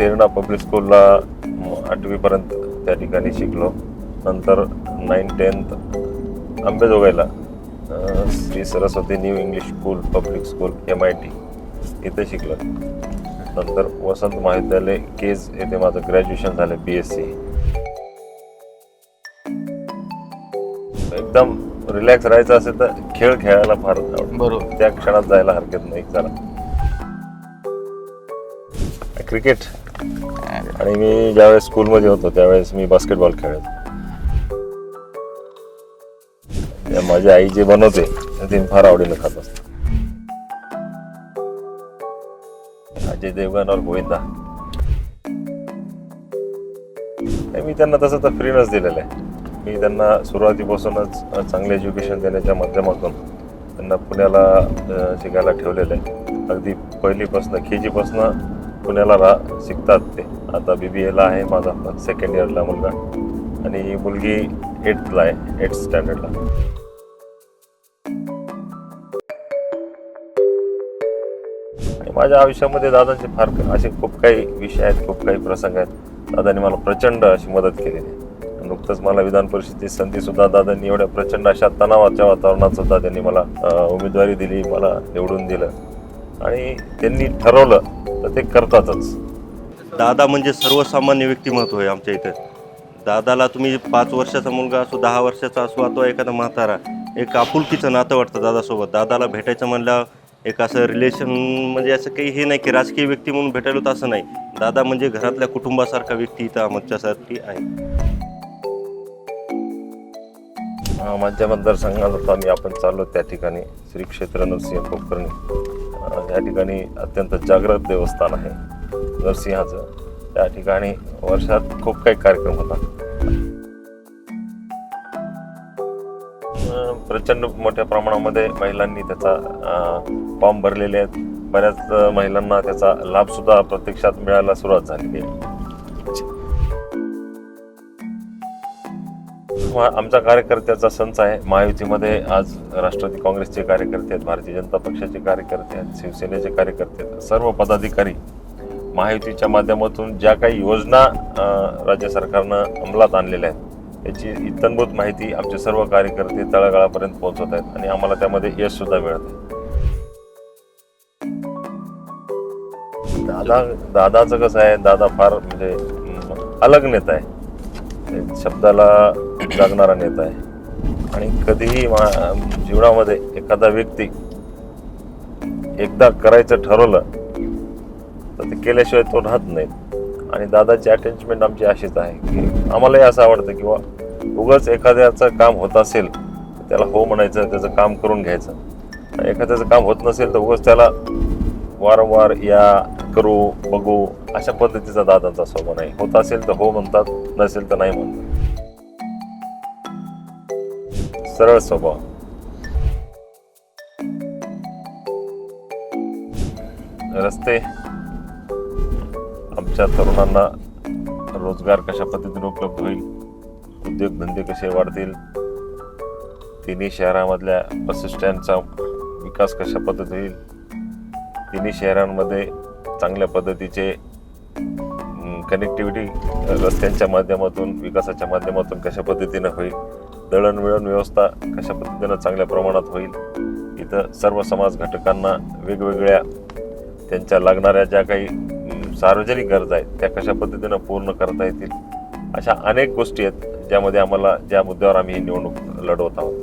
Terna public स्कूलला आठवीपर्यंत त्या ठिकाणी शिकलो. नंतर nine tenth आंबेजोगाईला Shri Saraswati new English school public school M I T इथे शिकलो. नंतर वसंत महाविद्यालय केज येथे माझं ग्रॅज्युएशन झालं बी एस सी एकदम रिलॅक्स राहायचं असेल तर खेळ खेळायला फार आवडतं. बरोबर. त्या क्षणात जायला हरकत नाही चला. क्रिकेट आणि मी ज्यावेळेस स्कूलमध्ये होतो त्यावेळेस मी बास्केटबॉल खेळत. त्या माझी आई जे बनवते ते मी फार आवडीनं खात असत अजय देवगण और गोविंदा. मी त्यांना तसं तर फ्रीनच दिलेलं आहे. मी त्यांना सुरुवातीपासूनच चांगले एज्युकेशन देण्याच्या माध्यमातून त्यांना पुण्याला शिकायला ठेवलेलं आहे. अगदी पहिलीपासनं के जीपासनं पुण्याला राह शिकतात ते. आता बी बी एला आहे माझा सेकंड इयरला मुलगा. आणि मुलगी एटला आहे एट स्टँडर्डला माझ्या आयुष्यामध्ये दादांचे फार असे खूप काही विषय आहेत खूप काही प्रसंग आहेत. दादांनी मला प्रचंड अशी मदत केलेली आहे. नुकतंच मला विधान परिषदेची संधी सुद्धा दादांनी एवढ्या प्रचंड अशा तणावाच्या वातावरणात सुद्धा त्यांनी मला उमेदवारी दिली मला निवडून दिलं. आणि त्यांनी ठरवलं तर ते करतातच. दादा म्हणजे सर्वसामान्य व्यक्तिमत्व आहे आमच्या इथं. दादाला तुम्ही पाच वर्षाचा मुलगा असो दहा वर्षाचा असो अथवा एखादा म्हातारा एक आपुलकीचं नातं वाटतं दादासोबत. दादाला भेटायचं म्हणल्यावर एक असं रिलेशन म्हणजे असं काही हे नाही की राजकीय व्यक्ती म्हणून भेटायला होतं असं नाही. दादा म्हणजे घरातल्या कुटुंबासारखा व्यक्ती इथं आमच्यासाठी आहे. माझ्या मतदारसंघात मी आपण चाललो त्या ठिकाणी. श्री क्षेत्र नरसिंह कोकर्णी अं, या ठिकाणी अत्यंत जागृत देवस्थान आहे. नरसिंहाचं. त्या ठिकाणी वर्षात खूप काही कार्यक्रम होतात. प्रचंड मोठ्या प्रमाणामध्ये महिलांनी त्याचा फॉर्म भरलेले आहेत. बऱ्याच महिलांना त्याचा लाभ सुद्धा प्रत्यक्षात मिळायला सुरुवात झालेली आहे. आमचा कार्यकर्त्याचा संच आहे. महायुतीमध्ये आज राष्ट्रवादी काँग्रेसचे कार्यकर्ते आहेत भारतीय जनता पक्षाचे कार्यकर्ते आहेत शिवसेनेचे कार्यकर्ते आहेत. सर्व पदाधिकारी महायुतीच्या माध्यमातून ज्या काही योजना राज्य सरकारनं अंमलात आणलेल्या आहेत याची इतंभूत माहिती आमचे सर्व कार्यकर्ते तळागाळापर्यंत पोहोचवत आहेत आणि आम्हाला त्यामध्ये यश सुद्धा मिळत आहे. दादा दादाचं कसं आहे? दादा फार म्हणजे अलग नेता आहे. शब्दाला जागणारा नेता आहे. आणि कधीही मा- जीवनामध्ये एखादा व्यक्ती एकदा करायचं ठरवलं तर ते केल्याशिवाय तो राहत नाही. आणि दादाची अटॅचमेंट आमची अशीच आहे की आम्हालाही असं आवडतं किंवा उगाच एखाद्याचं काम होत असेल तर त्याला हो म्हणायचं त्याचं काम करून घ्यायचं. आणि एखाद्याचं काम होत नसेल तर उगाच त्याला वारंवार या करू बघू अशा पद्धतीचा दादांचा स्वभाव नाही. होत असेल तर हो म्हणतात नसेल तर नाही म्हणतात सरळ स्वभाव. रस्ते आमच्या तरुणांना रोजगार कशा पद्धतीने उपलब्ध होईल उद्योगधंदे कसे वाढतील तिन्ही शहरामधल्या बस स्टँडचा विकास कशा पद्धती होईल तिन्ही शहरांमध्ये चांगल्या पद्धतीचे कनेक्टिव्हिटी रस्त्यांच्या माध्यमातून विकासाच्या माध्यमातून कशा पद्धतीनं होईल दळणवळण व्यवस्था कशा पद्धतीनं चांगल्या प्रमाणात होईल इथं सर्व समाज घटकांना वेगवेगळ्या त्यांच्या लागणाऱ्या ज्या काही सार्वजनिक गरजा आहेत त्या कशा पद्धतीनं पूर्ण करता येतील अशा अनेक गोष्टी आहेत ज्यामध्ये आम्हाला ज्या मुद्द्यावर आम्ही ही निवडणूक लढवत आहोत.